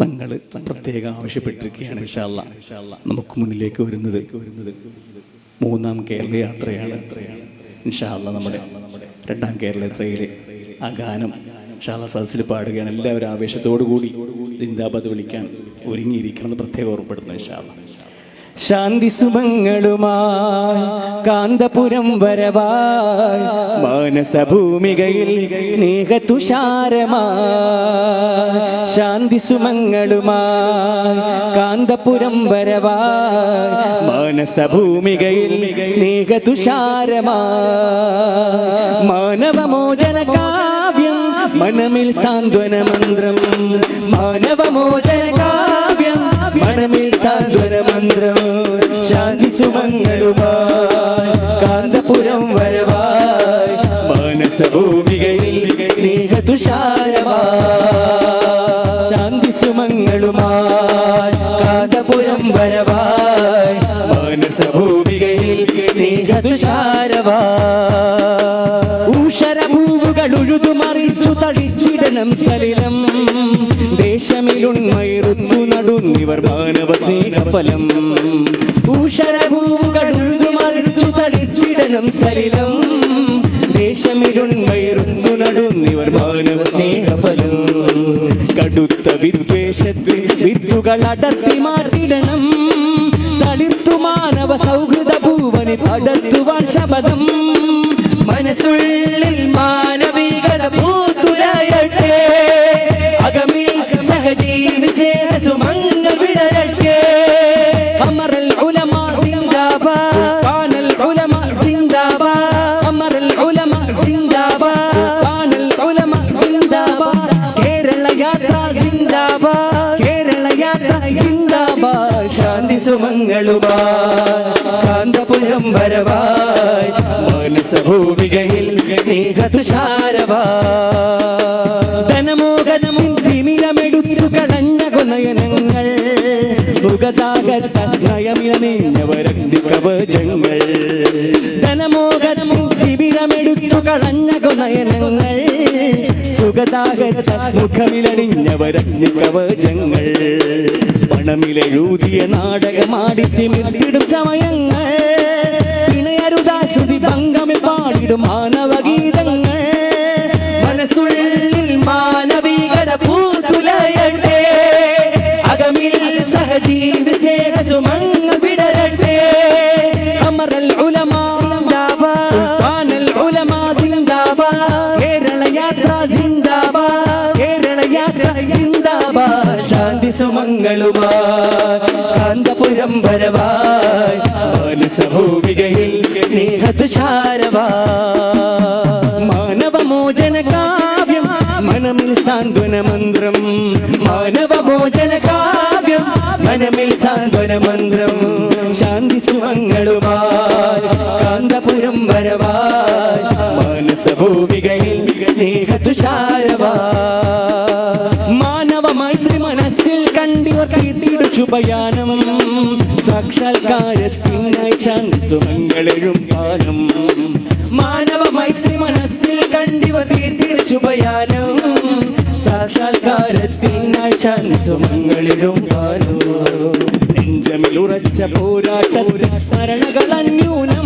തങ്ങൾ പ്രത്യേകം ആവശ്യപ്പെട്ടിരിക്കുകയാണ് നമുക്ക് മുന്നിലേക്ക് വരുന്നത് മൂന്നാം കേരള യാത്രയാണ്. നമ്മുടെ രണ്ടാം കേരള യാത്രയിലെ ആ ഗാനം ഷാല സദസ്സിൽ പാടുകയാണ്. എല്ലാവരും ആവേശത്തോടു കൂടി ജിന്ദാബാദ് വിളിക്കാൻ ഒരുങ്ങിയിരിക്കണമെന്ന് പ്രത്യേകം ഓർപ്പെടുന്നു ഇൻഷാല്ല ശാന്തി സുഖങ്ങളുമായി കാന്തപുരം വരവായി മാനസഭൂമികയിൽ സ്നേഹതുഷാരമായി ശാന്തി സുമങ്ങളുമായി കാന്തപുരം വരവായി മാനസഭൂമികയിൽ സ്നേഹതുഷാരമായി മാനവമോചന കാവ്യം മനമിൽ സാന്ത്വന മന്ത്രം മാനവമോചന കാവ്യം മനമിൽ സാന്ത്വന മന്ത്രം ശാന്തി സുമങ്ങളുമായി കാന്തപുരം വരവായി. മാനസഭൂമികയിൽ സ്നേഹതുഷാരമായി ശാന്തി സുമങ്ങളുമായി കാന്തപുരം വരവായി. മാനസഭൂമികയിൽ സ്നേഹതുഷാരമായി. ഊഷരഭൂവുകൾ ഉഴുതുമറിച്ചു തളിച്ചിടണം സലിലം. ദേശമിലുണ്മയിറുത്തു നടുന്നിവർ മാനവ സ്നേഹഫലം. ഊഷരഭൂവുകൾ ഉഴുതുമറിച്ചു തളിച്ചിടണം സലിലം ദേശമിലുണ്മയിറുത്തു നടുന്നിവർ മാനവ സ്നേഹഫലം. കടുത്ത വിദ്വേഷത്തിൽ വിത്തുകൾ അടർത്തി മാറ്റിടണം തളിർത്തു മാനവ സൗഹൃദ ഭൂവനി പടർത്തുവാൻ ശപഥം. മനസ്സുള്ളിൽ മാനവികത സുമങ്ങളുമായി കാന്തപുരം വരവായി മനസഭൂമികയിൽ സ്നേഹതുഷാരവായി ധനമോഹനമും തിമിരമെടുത്തു കളഞ്ഞ കൊനയനങ്ങൾ മുഖതാകത്തനയമിലനീഞ്ഞവരന്തി കവചങ്ങൾ ധനമോഹനമും തിമിരമെടുത്തു കളഞ്ഞ കൊനയനങ്ങൾ സുഖതാകത്ത മുഖമിലണിഞ്ഞവരന്തി കവചങ്ങൾ പണമിലെഴുതിയ നാടകമാടി തിമിർത്തിടും ചമയങ്ങൾ. പിണയരുതാശ്രുതി ഭംഗമിൽ പാടിടും മാനവഗീതങ്ങൾ. ശാന്തി സുമങ്ങളുമായി കാന്തപുരം വരവായി. മനസഭൂമികയിൽ സ്നേഹതുഷാരവായി. മാനവമോചന കാവ്യം മനമിൽ സാന്ത്വന മന്ത്രം മാനവമോചന കാവ്യം മനമിൽ സാന്ത്വന മന്ത്രം ശാന്തി സുഖങ്ങളുമായി കാന്തപുരം വരവായി. മാനസഭൂമികയിൽ സ്നേഹതുഷാരവായി. ശുഭയാനം സാക്ഷാത്കാരത്തിനായി ശാന്തി സുമങ്ങളെഴും കാലം മാനവ മൈത്രി മനസ്സിൽ കണ്ടിവ തീർത്തിട ശുഭയാനം. സാക്ഷാത്കാരത്തിനായി ശാന്തി സുമങ്ങളിലും കാലം നെഞ്ചമിൽ ഉറച്ച പോരാട്ടത്തിൽ സ്മരണകൾ അന്യൂനം.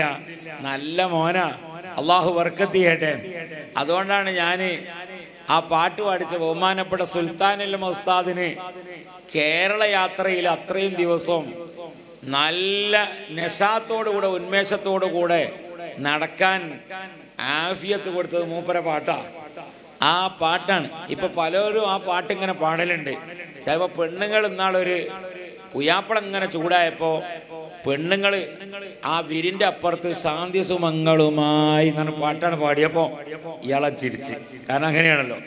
അലഹമില്ല നല്ല മോന. അള്ളാഹു വർക്കത്ത് അതുകൊണ്ടാണ് ഞാൻ ആ പാട്ട് പാടിച്ച ബഹുമാനപ്പെട്ട സുൽത്താനിൽ മൊസ്താദിന് കേരള യാത്രയിൽ അത്രയും ദിവസം നല്ല നശാത്തോടു കൂടെ ഉന്മേഷത്തോടു കൂടെ നടക്കാൻ ആഫിയത്ത് കൊടുത്തത് മൂപ്പര പാട്ടാ. ആ പാട്ടാണ്. ഇപ്പൊ പലരും ആ പാട്ട് ഇങ്ങനെ പാടലുണ്ട്. ചിലപ്പോ പെണ്ണുങ്ങൾ ഇന്നാളൊരു പുയാപ്പളം ഇങ്ങനെ ചൂടായപ്പോ പെണ്ണുങ്ങൾ ആ വിരിന്റെ അപ്പുറത്ത് ശാന്തി സുമങ്ങളുമായി എന്നാണ് പാട്ടാണ് പാടിയപ്പോ ഇയാളെ ചിരിച്ച്. കാരണം അങ്ങനെയാണല്ലോ.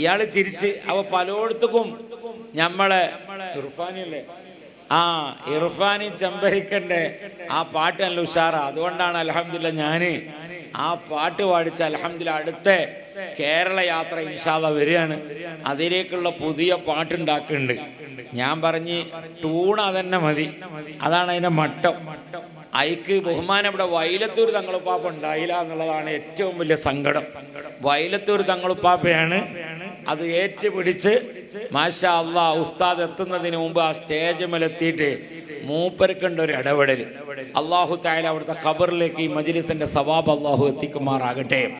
ഇയാൾ ചിരിച്ച് അവ പലയിടത്തും ഞമ്മളെ ഇർഫാനിയല്ലേ? ആ ഇർഫാനി ചെമ്പരിക്കന്റെ ആ പാട്ട് നല്ല ഉഷാറ. അതുകൊണ്ടാണ് അലഹമില്ല ഞാൻ ആ പാട്ട് പാടിച്ച അലഹമില്ല അടുത്ത കേരള യാത്ര ഇൻഷാദ വരികയാണ്. അതിലേക്കുള്ള പുതിയ പാട്ടുണ്ടാക്കുന്നുണ്ട്. ഞാൻ പറഞ്ഞ് ടൂണ തന്നെ മതി. അതാണ് അതിന്റെ മട്ടം. അയക്ക് ബഹുമാനം ഇവിടെ വൈലത്തൂർ തങ്ങളുപ്പാപ്പ ഉണ്ടായില്ല എന്നുള്ളതാണ് ഏറ്റവും വലിയ സങ്കടം. വൈലത്തൂർ തങ്ങളുപ്പാപ്പയാണ് അത് ഏറ്റുപിടിച്ച് മാഷാ അള്ളാ ഉസ്താദ് എത്തുന്നതിന് മുമ്പ് ആ സ്റ്റേജ് മേലെത്തിയിട്ട് മൂപ്പർക്കുണ്ട് ഒരു ഇടപെടൽ അള്ളാഹു തായാലും അവിടുത്തെ ഖബറിലേക്ക് ഈ മജിലിസിന്റെ സവാബ് അള്ളാഹു എത്തിക്കുമാറാകട്ടെ.